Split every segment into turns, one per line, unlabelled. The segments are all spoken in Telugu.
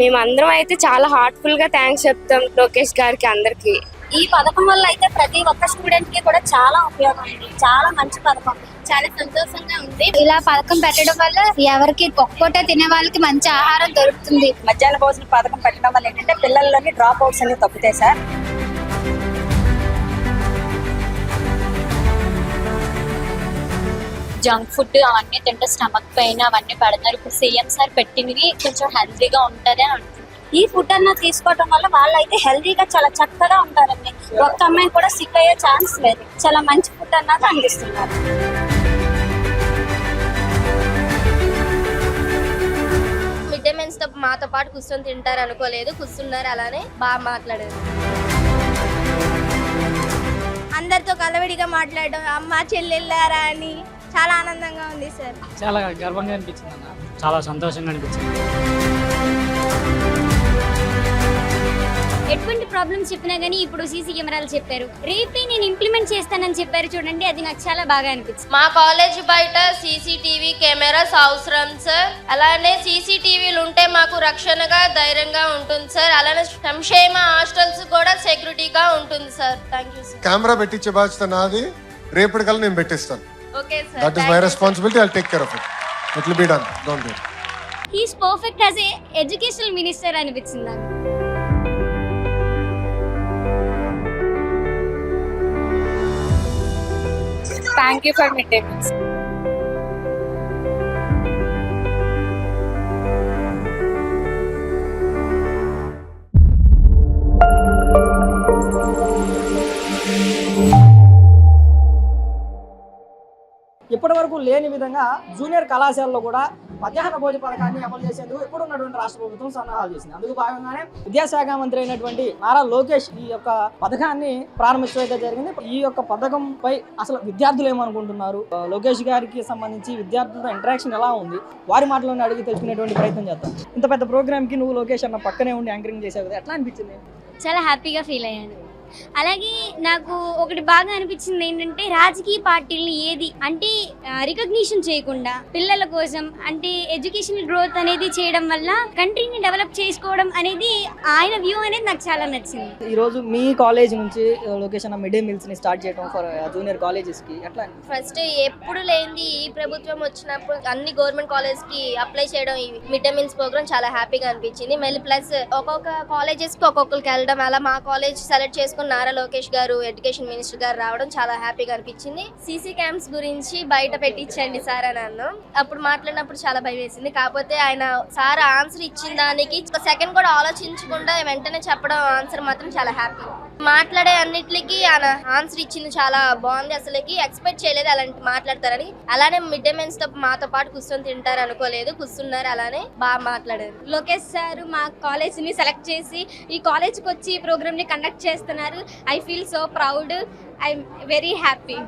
మేము అందరం అయితే చాలా హార్ట్ఫుల్గా థ్యాంక్స్ చెప్తాం లోకేష్ గారికి అందరికి.
ఈ పథకం వల్ల అయితే ప్రతి ఒక్క స్టూడెంట్కి కూడా చాలా ఉపయోగం ఉంది. చాలా మంచి పథకం. చాలా సంతోషంగా ఉంది.
ఇలా పథకం పెట్టడం వల్ల ఎవరికి ఒక్కోటే తినే వాళ్ళకి మంచి ఆహారం దొరుకుతుంది.
మధ్యాహ్న భోజన పథకం పెట్టడం వల్ల ఏంటంటే పిల్లల్లోని డ్రాప్ అవుట్స్ అనేవి తగ్గుతాయి సార్.
జంక్ ఫుడ్ అవన్నీ తింటే స్టమక్ పెయిన్ అవన్నీ పెడతారు. ఇప్పుడు సీఎం సార్ పెట్టినవి కొంచెం హెల్తీగా ఉంటది అని అంటున్నారు.
ఈ ఫుడ్ అన్న తీసుకోవడం వల్ల వాళ్ళు అయితే హెల్తీగా చాలా చక్కగా ఉంటారండి. ఒక్క అమ్మాయి కూడా సిక్ అయ్యే ఛాన్స్ లేదు. చాలా మంచి ఫుడ్ అన్నది అందిస్తున్నారు.
మీల్స్తో మాతో పాటు కూర్చొని తింటారు అనుకోలేదు. కూర్చున్నారు అలానే బాగా మాట్లాడారు.
అందరితో కలవిడిగా మాట్లాడడం అమ్మ చెల్లెళ్ళారా అని చాలా ఆనందంగా ఉంది సార్.
చాలా గర్వంగా అనిపించింది అన్న. చాలా సంతోషంగా అనిపించింది.
ఎటువంటి ప్రాబ్లమ్స్ చెప్పినా గానీ ఇప్పుడు సీసీ కెమెరాలు చెప్పారు. రేపే నేను ఇంప్లిమెంట్ చేస్తానని చెప్పారు చూడండి అది నాకు చాలా బాగా అనిపించింది.
మా కాలేజ్ బయట సీసీటీవీ కెమెరాస్ అవసరం సార్. అలానే సీసీటీవీలు ఉంటే మాకు రక్షణగా ధైర్యంగా ఉంటుంది సార్. అలానే సంక్షేమ హాస్టల్స్ కూడా సెక్యూరిటీగా ఉంటుంది sir. Thank you sir.
Camera పెట్టించే బాధ్యత నాది. రేపటికల్లా నేను పెట్టిస్తాను.
okay
that is my responsibility I take care of it it will be done don't worry
he's perfect as a educational minister అనిపించింది నాకు
thank you for mid day ఇప్పటివరకు
ఇప్పటి వరకు లేని విధంగా జూనియర్ కళాశాలలో కూడా మధ్యాహ్న భోజన పథకాన్ని అమలు చేసేందుకు ఇప్పుడు ఉన్నటువంటి రాష్ట్ర ప్రభుత్వం సన్నాహాలు చేసింది. అందుకు భాగంగానే విద్యాశాఖ మంత్రి అయినటువంటి నారా లోకేష్ ఈ యొక్క పథకాన్ని ప్రారంభించడం అయితే జరిగింది. ఈ యొక్క పథకంపై అసలు విద్యార్థులు ఏమనుకుంటున్నారు? లోకేష్ గారికి సంబంధించి విద్యార్థులతో ఇంటరాక్షన్ ఎలా ఉంది? వారి మాటలను అడిగి తెలుసుకునేటువంటి ప్రయత్నం చేద్దాం. ఇంత పెద్ద ప్రోగ్రామ్కి నువ్వు లోకేష్ అన్న పక్కనే ఉండి యాంకరింగ్ చేసావు కదా ఎట్లా అనిపించింది?
చాలా హ్యాపీగా ఫీల్ అయ్యాను. అలాగే నాకు ఒకటి బాగా అనిపించింది ఏంటంటే రాజకీయ పార్టీలని ఏది అంటే రికగ్నిషన్ చేయకుండా పిల్లల కోసం అంటే ఎడ్యుకేషనల్ గ్రోత్ అనేది చేయడం వల్ల కంట్రీని డెవలప్ చేసుకోవడం అనేది ఆయన వ్యూ అనేది నాకు చాలా నచ్చింది
ఈ రోజు మీ కాలేజ్ నుంచి ఆ, లోకేష్ అన్న మిడ్ డే మీల్స్ని స్టార్ట్ చేయడం ఫర్ జూనియర్ కాలేజెస్కి ఎట్లా?
ఫస్ట్ ఎప్పుడు లేనిది ఈ ప్రభుత్వం వచ్చినప్పుడు అన్ని గవర్నమెంట్ కాలేజ్కి అప్లై చేయడం ఈ మిడ్ డే మీల్స్ ప్రోగ్రామ్ చాలా హ్యాపీగా అనిపించింది మళ్ళీ ప్లస్ ఒక్కొక్క కాలేజెస్కి ఒక్కొక్కరికి వెళ్ళడం అలా మా కాలేజ్ సెలెక్ట్ చేసుకుని నారా లోకేష్ గారు ఎడ్యుకేషన్ మినిస్టర్ గారు రావడం చాలా హ్యాపీగా అనిపించింది. సీసీ క్యాంప్స్ గురించి బయట పెట్టించండి సార్ అని అన్నాను అప్పుడు మాట్లాడినప్పుడు చాలా భయం వేసింది. కాకపోతే ఆయన సార్ ఆన్సర్ ఇచ్చిన దానికి ఒక సెకండ్ కూడా ఆలోచించకుండా వెంటనే చెప్పడం ఆన్సర్ మాత్రం చాలా హ్యాపీ. మాట్లాడే అన్నిటికి ఆయన ఆన్సర్ ఇచ్చింది చాలా బాగుంది. అసలుకి ఎక్స్పెక్ట్ చేయలేదు అలాంటి మాట్లాడతారని. అలానే మిడ్ డే తో మాతో పాటు కూర్చొని తింటారు అనుకోలేదు. కూర్చున్నారు అలానే బాగా మాట్లాడారు.
లోకేష్ సార్ మా కాలేజ్ని సెలెక్ట్ చేసి ఈ కాలేజ్కి వచ్చి ఈ ప్రోగ్రామ్ని కండక్ట్ చేస్తున్నారు. I feel so proud I'm very happy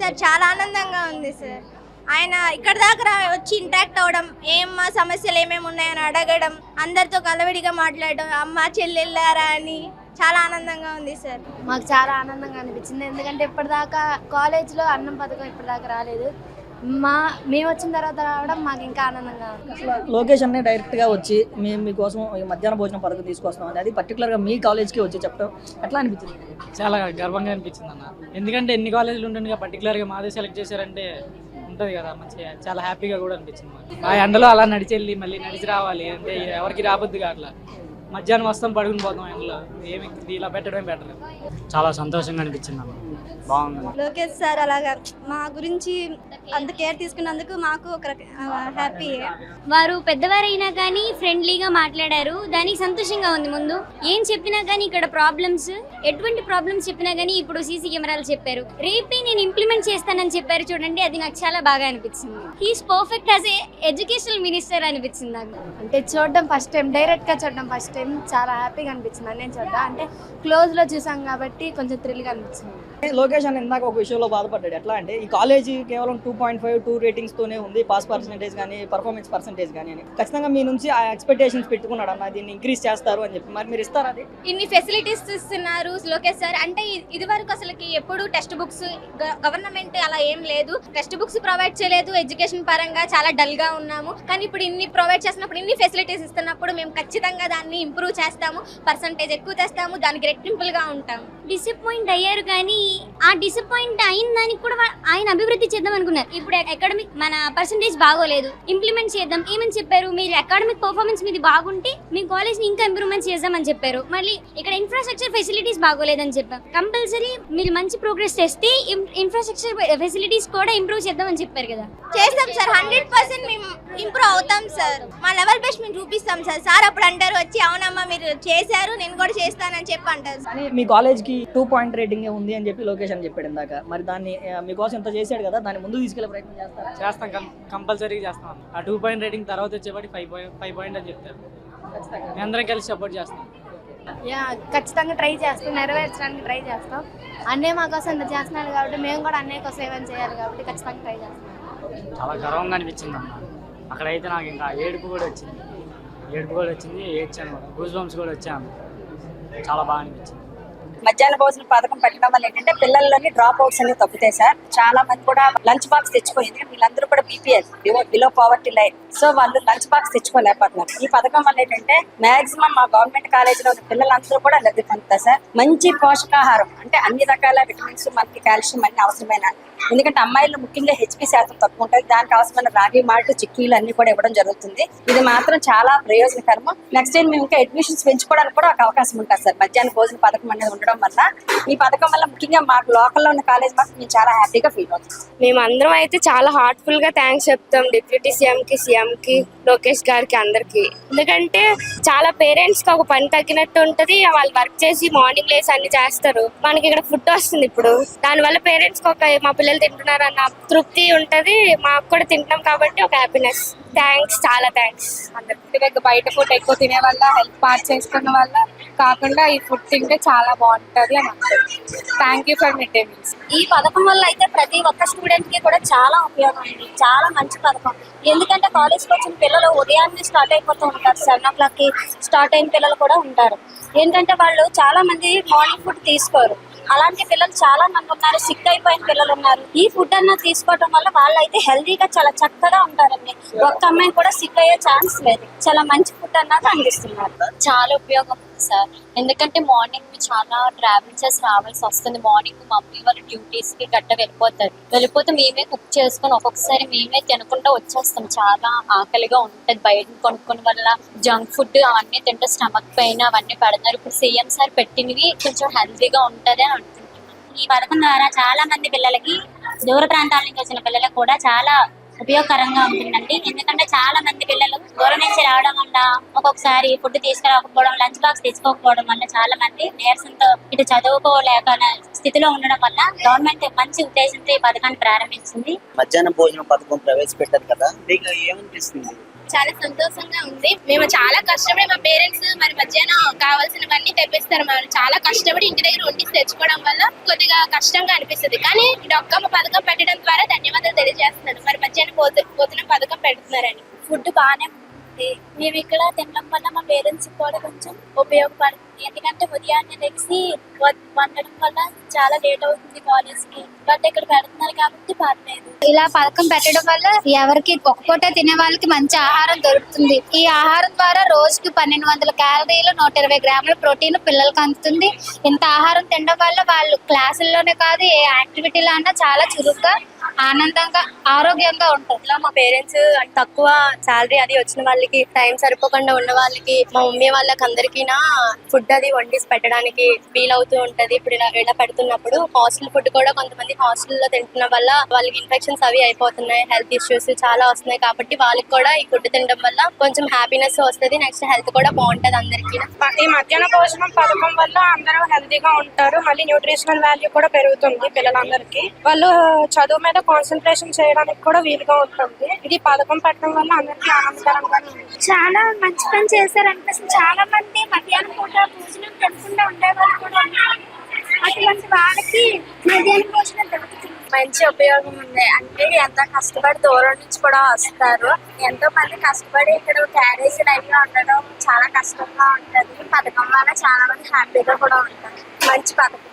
sir చాలా ఆనందంగా ఉంది సార్. ఆయన ఇక్కడ దాకా వచ్చి ఇంటరాక్ట్ అవ్వడం ఏం మా సమస్యలు ఏమేమి ఉన్నాయని అడగడం అందరితో కలవిడిగా మాట్లాడడం అమ్మ చెల్లెళ్ళారా అని. చాలా ఆనందంగా ఉంది సార్.
మాకు చాలా ఆనందంగా అనిపించింది. ఎందుకంటే ఇప్పటిదాకా కాలేజ్లో అన్నం పథకం ఇప్పటిదాకా రాలేదు. మా మేము వచ్చిన తర్వాత రావడం మాకు ఇంకా ఆనందంగా
లోకేష్ అనే డైరెక్ట్గా వచ్చి మేము మీకోసం ఈ మధ్యాహ్న భోజనం పథకం తీసుకొస్తాం అని అది పర్టికులర్గా మీ కాలేజ్కి వచ్చి చెప్పడం ఎట్లా అనిపించింది?
చాలా గర్వంగా అనిపించింది అన్న. ఎందుకంటే ఎన్ని కాలేజీలు ఉంటుండగా పర్టికులర్గా మాదే సెలెక్ట్ చేశారంటే ఉంటుంది కదా మంచిగా చాలా హ్యాపీగా కూడా అనిపించింది. ఆ ఎండలో అలా నడిచి వెళ్ళి మళ్ళీ నడిచి రావాలి అంటే ఎవరికి రాబద్దు కావట్లా. మధ్యాహ్నం వస్తాం పడుకుని పోతాం ఎండలో ఏమి ఇలా పెట్టడం బెటర్ చాలా సంతోషంగా అనిపించింది అమ్మ. బాగుంది.
లోకేష్ సార్ అలాగా మా గురించి అంత కేర్ తీసుకున్నందుకు మాకు ఒక హ్యాపీ.
వారు పెద్దవారైనా కానీ ఫ్రెండ్లీగా మాట్లాడారు. దానికి సంతోషంగా ఉంది ముందు. ఏం చెప్పినా కానీ ఇక్కడ ప్రాబ్లమ్స్ ఎటువంటి ప్రాబ్లమ్స్ చెప్పినా కానీ ఇప్పుడు సీసీ కెమెరాలు చెప్పారు. రేపే నేను ఇంప్లిమెంట్ చేస్తానని చెప్పారు చూడండి అది నాకు చాలా బాగా అనిపించింది. He's perfect as a educational minister అనిపించింది నాకు.
అంటే చూడడం ఫస్ట్ టైం డైరెక్ట్గా చూడడం ఫస్ట్ టైం చాలా హ్యాపీగా అనిపించింది. అన్నీ చూద్దాం అంటే క్లోజ్లో చూసాం కాబట్టి కొంచెం థ్రిల్గా అనిపించింది.
లోకేష్ అని ఇందాక ఒక విషయంలో బాధపడ్డాడు. ఎట్లా అంటే ఈ కాలేజీ కేవలం two point five two ratings తోనే ఉంది. పాస్ పర్సెంటేజ్ కానీ పర్ఫార్మెన్స్ పర్సెంటేజ్ కానీ అని. ఖచ్చితంగా మీ నుంచి ఆ ఎక్స్పెక్టేషన్స్ పెట్టుకున్నాడు అన్న దీన్ని ఇంక్రీజ్ చేస్తారు అని చెప్పి. మరి మీరు ఇస్తారా అది?
ఇన్ని ఫెసిలిటీస్ ఇస్తున్నారు లోకేష్ సార్. అంటే ఇది వరకు అసలుకి ఎప్పుడు టెక్స్ట్ బుక్స్ గవర్నమెంట్ అలా ఏం లేదు. టెక్స్ట్ బుక్స్ ప్రొవైడ్ చేయలేదు. ఎడ్యుకేషన్ పరంగా చాలా డల్గా ఉన్నాము. కానీ ఇప్పుడు ఇన్ని ప్రొవైడ్ చేసినప్పుడు ఇన్ని ఫెసిలిటీస్ ఇస్తున్నప్పుడు మేము ఖచ్చితంగా దాన్ని ఇంప్రూవ్ చేస్తాము. పర్సంటేజ్ ఎక్కువ తెస్తాము. దానికి రెట్టింపులుగా ఉంటాము.
డిసప్పాయింట్ అయ్యారు కానీ ఆ డిసప్పాయింట్ అయిన దానికి కూడా ఆయన అభివృద్ధి చేద్దాం అనుకున్నారు. ఇప్పుడు అకాడమిక్ మన పర్సంటేజ్ బాగోలేదు. ఇంప్లిమెంట్ చేద్దాం. ఏమని చెప్పారు? మీరు అకాడమిక్ పర్ఫార్మెన్స్ మీది బాగుంటే మీ కాలేజ్ని ఇంకా ఇంప్రూవ్మెంట్ చేద్దామని చెప్పారు. మళ్ళీ ఇక్కడ ఇన్ఫ్రాస్ట్రక్చర్ ఫెసిలిటీస్ బాగోలేదని చెప్పాం. కంపల్సరీ మీరు మంచి ప్రోగ్రెస్ చేస్తే ఇన్ఫ్రాస్ట్రక్చర్ ఫెసిలిటీస్ కూడా ఇంప్రూవ్ చేద్దామని చెప్పారు కదా.
చేస్తాం సార్. హండ్రెడ్ పర్సెంట్ మేము ఇంప్రూవ్ అవుతాం సార్. మా లెవెల్ బెస్ట్ మేము చూపిస్తాం సార్. సార్ అప్పుడు అంటారు వచ్చి అవునమ్మా మీరు చేశారు నేను కూడా చేస్తానని చెప్పి అంటారు
కానీ మీ కాలేజ్కి టూ పాయింట్ రేటింగ్ ఉంది అని చెప్పి లోకేష్ అని చెప్పాడు ఇందాక. మరి దాన్ని మీకోసం ఇంత చేశాడు కదా దాన్ని ముందు తీసుకెళ్ళే ప్రయత్నం చేస్తారా?
చేస్తాం కంపల్సరీగా చేస్తాం అన్న. ఆ టూ పాయింట్ రేటింగ్ తర్వాత వచ్చేవాడి ఫైవ్ పాయింట్ ఫైవ్ పాయింట్ అని చెప్తారు. అందరం కలిసి సపోర్ట్ చేస్తాం.
యా ఖచ్చితంగా ట్రై చేస్తాం నెరవేర్చడానికి ట్రై చేస్తాం. అన్నయ్య మా కోసం ఇంత చేస్తున్నాడు కాబట్టి మేము కూడా అన్నయ్య కోసం ఏమైనా చేయాలి కాబట్టి ఖచ్చితంగా ట్రై చేస్తాం.
చాలా గర్వంగా అనిపించింది అన్న. అక్కడైతే నాకు ఇంకా ఏడుపు కూడా వచ్చింది. ఏడుపు కూడా వచ్చింది ఏడ్చాను కూడా. గూస్ బంప్స్ కూడా వచ్చాను చాలా బాగా అనిపించింది.
మధ్యాహ్న భోజన పథకం పెట్టడం వల్ల ఏంటంటే పిల్లల్లోని డ్రాప్ అవుట్స్ అనేవి తగ్గుతాయి సార్. చాలా మంది కూడా లంచ్ బాక్స్ తెచ్చుకోయింది వీళ్ళందరూ కూడా BPL below poverty line so వాళ్ళు లంచ్ బాక్స్ తెచ్చుకోలేకపోతున్నారు. ఈ పథకం వల్ల ఏంటంటే మాక్సిమం మా గవర్నమెంట్ కాలేజీలో ఉన్న పిల్లలందరూ కూడా లబ్ధి పొందుతారు సార్. మంచి పోషకాహారం అంటే అన్ని రకాల విటమిన్స్ మనకి కాల్షియం అన్ని అవసరమైన ఎందుకంటే అమ్మాయిలు ముఖ్యంగా హెచ్పి శాతం తక్కువ ఉంటుంది దానికి అవసరమైన రాగి మాల్ట్ చిక్కీలు అన్ని కూడా ఇవ్వడం జరుగుతుంది. ఇది మాత్రం చాలా ప్రయోజనకరము. నెక్స్ట్ టైం మేము ఇంకా అడ్మిషన్స్ పెంచుకోవడానికి కూడా ఒక అవకాశం ఉంటుంది సార్. మధ్యాహ్న భోజన పథకం అనేది ఉండడం వల్ల. ఈ పథకం వల్ల ముఖ్యంగా మాకు లోకల్లో ఉన్న కాలేజ్ మాకు మేము చాలా హ్యాపీగా ఫీల్ అవుతాం.
మేము అందరం అయితే చాలా హార్ట్ఫుల్గా థ్యాంక్స్ చెప్తాం డిప్యూటీ సీఎం కి సీఎం కి లోకేష్ గారికి అందరికి. ఎందుకంటే చాలా పేరెంట్స్కి ఒక పని తగ్గినట్టు ఉంటది. వాళ్ళు వర్క్ చేసి మార్నింగ్ లేసి అన్ని చేస్తారు. మనకి ఇక్కడ ఫుడ్ వస్తుంది ఇప్పుడు. దాని వల్ల పేరెంట్స్కి ఒక మా పిల్లలు తింటున్నారు అన్న తృప్తి ఉంటది. మాకు కూడా తింటాం కాబట్టి ఒక హ్యాపీనెస్ థ్యాంక్స్ చాలా థ్యాంక్స్ అందరికి బయట ఫుడ్ ఎక్కువ తినే వల్ల హెల్త్ పార్ట్ చేసుకున్న వల్ల కాకుండా ఈ ఫుడ్ తింటే చాలా బాగుంటది అని అంటారు. Thank you for mid day meals
ఈ పథకం వల్ల అయితే ప్రతి ఒక్క స్టూడెంట్కి కూడా చాలా ఉపయోగం ఉంది చాలా మంచి పథకం. ఎందుకంటే కాలేజ్కి వచ్చిన పిల్లలు ఉదయాన్నే స్టార్ట్ అయిపోతూ ఉంటారు. సెవెన్ ఓ క్లాక్కి స్టార్ట్ అయిన పిల్లలు కూడా ఉంటారు. ఏంటంటే వాళ్ళు చాలా మంది మార్నింగ్ ఫుడ్ తీసుకోరు. అలాంటి పిల్లలు చాలా మంది ఉన్నారు సిక్ అయిపోయిన పిల్లలు ఉన్నారు. ఈ ఫుడ్ అన్న తీసుకోవడం వల్ల వాళ్ళు అయితే హెల్దీగా చాలా చక్కగా ఉంటారండి. ఒక్క అమ్మాయి కూడా సిక్ అయ్యే ఛాన్స్ లేదు. చాలా మంచి ఫుడ్ అన్నది అందిస్తున్నారు.
చాలా ఉపయోగం. సార్. ఎందుకంటే మార్నింగ్ చాలా ట్రావెల్ చేసి రావాల్సి వస్తుంది. మార్నింగ్ మమ్మీ వాళ్ళ డ్యూటీస్కి గట్ట వెళ్ళిపోతారు. వెళ్ళిపోతే మేమే కుక్ చేసుకొని ఒక్కొక్కసారి మేమే తినకుండా వచ్చేస్తాం. చాలా ఆకలిగా ఉంటుంది. బయట కొనుక్కోని వల్ల జంక్ ఫుడ్ అవన్నీ తింటే స్టమక్ పైన అవన్నీ పెడతారు. ఇప్పుడు సీఎం సార్ పెట్టినవి కొంచెం హెల్తీగా ఉంటుంది అని అనుకుంటున్నాను.
ఈ పథకం ద్వారా చాలా మంది పిల్లలకి దూర ప్రాంతాల నుంచి వచ్చిన పిల్లలకు కూడా చాలా ఉపయోగకరంగా ఉంటుందండి. ఎందుకంటే చాలా మంది పిల్లలు దూరం నుంచి రావడం వల్ల ఒక్కొక్కసారి ఫుడ్ తీసుకురాకపోవడం లంచ్ బాక్స్ తెచ్చుకోకపోవడం వల్ల చాలా మంది నీరసంతో ఇటు చదువుకోలేక స్థితిలో ఉండడం వల్ల గవర్నమెంట్ మంచి ఉద్దేశంతో ఈ పథకాన్ని ప్రారంభించింది.
మధ్యాహ్న భోజనం పథకం ప్రవేశపెట్టారు కదా మీకు ఏమనిపిస్తుంది?
చాలా సంతోషంగా ఉంది. మేము చాలా కష్టపడి మా పేరెంట్స్ మరి మధ్యాహ్నం కావాల్సినవన్నీ తెప్పిస్తారు మనం చాలా కష్టపడి ఇంటి దగ్గర వండి తెచ్చుకోవడం వల్ల కొద్దిగా కష్టంగా అనిపిస్తుంది. కానీ డొక్కమ్మ పథకం పెట్టడం ద్వారా ధన్యవాదాలు తెలియజేస్తున్నాను మరి మధ్యాహ్నం భోజ- పోతున్న పథకం పెడుతున్నారని.
ఫుడ్ బాగానే ఉంది. మేము ఇక్కడ తినడం వల్ల మా పేరెంట్స్ కూడా కొంచెం ఉపయోగపడుతుంది. ఎందుకంటే ఉదయాన్నే లెగిసి వ- వండడం వల్ల చాలా లేట్ అవుతుంది కాలేజ్కి. బట్ ఇక్కడ పెడుతున్నారు కాబట్టి పర్లేదు.
ఇలా పథకం పెట్టడం వల్ల ఎవరికి ఒక పూట తినే వాళ్ళకి మంచి ఆహారం దొరుకుతుంది. ఈ ఆహారం ద్వారా రోజుకి పన్నెండు వందల క్యాలరీలు నూట ఇరవై గ్రాముల ప్రోటీన్ పిల్లలకు అందుతుంది. ఇంత ఆహారం తినడం వల్ల వాళ్ళు క్లాసుల్లోనే కాదు ఏ యాక్టివిటీలో అన్నా చాలా చురుగ్గా ఆనందంగా ఆరోగ్యంగా ఉంటుంది
ఇలా మా పేరెంట్స్ తక్కువ శాలరీ అది వచ్చిన వాళ్ళకి టైం సరిపోకుండా ఉన్న వాళ్ళకి మా మమ్మీ వాళ్ళకి అందరికీ ఫుడ్ అది వండిసి పెట్టడానికి వీల్ అవుతూ ఉంటది. ఇప్పుడు ఇలా ఇలా పెడుతున్నప్పుడు హాస్టల్ ఫుడ్ కూడా కొంతమంది హాస్టల్లో తింటున్న వల్ల వాళ్ళకి ఇన్ఫెక్షన్స్ అవి అయిపోతున్నాయి. హెల్త్ ఇష్యూస్ చాలా వస్తున్నాయి కాబట్టి వాళ్ళకి కూడా ఈ ఫుడ్ తినడం వల్ల కొంచెం హ్యాపీనెస్ వస్తుంది. నెక్స్ట్ హెల్త్ కూడా బాగుంటది అందరికీ.
ఈ మధ్యాహ్న భోజనం పథకం వల్ల అందరూ హెల్తీగా ఉంటారు. మళ్ళీ న్యూట్రిషనల్ వాల్యూ కూడా పెరుగుతుంది పిల్లలందరికీ. వాళ్ళు చదువు మీద కాన్సన్ట్రేషన్ చేయడానికి కూడా వీలుగా ఉంటుంది. ఇది పథకం పెట్టడం వల్ల అందరికీ ఆనందకరంగా
చాలా మంచి పని చేశారనిపిస్తుంది చాలా మంది మధ్యాహ్నం పూట భోజనం తినకుండా ఉండేవాళ్ళు కూడా ఉన్నారు. అటువంటి వాళ్ళకి మధ్యాహ్నం భోజనం దొరుకుతుంది.
మంచి ఉపయోగం ఉంది. అంటే ఎంత కష్టపడి దూరం నుంచి కూడా వస్తారు. ఎంతో మంది కష్టపడి ఇక్కడ క్యారేజ్ లైఫ్లో ఉండడం చాలా కష్టంగా ఉంటుంది. ఈ పథకం వల్ల చాలా మంది హ్యాపీగా కూడా ఉంటారు. మంచి పథకం.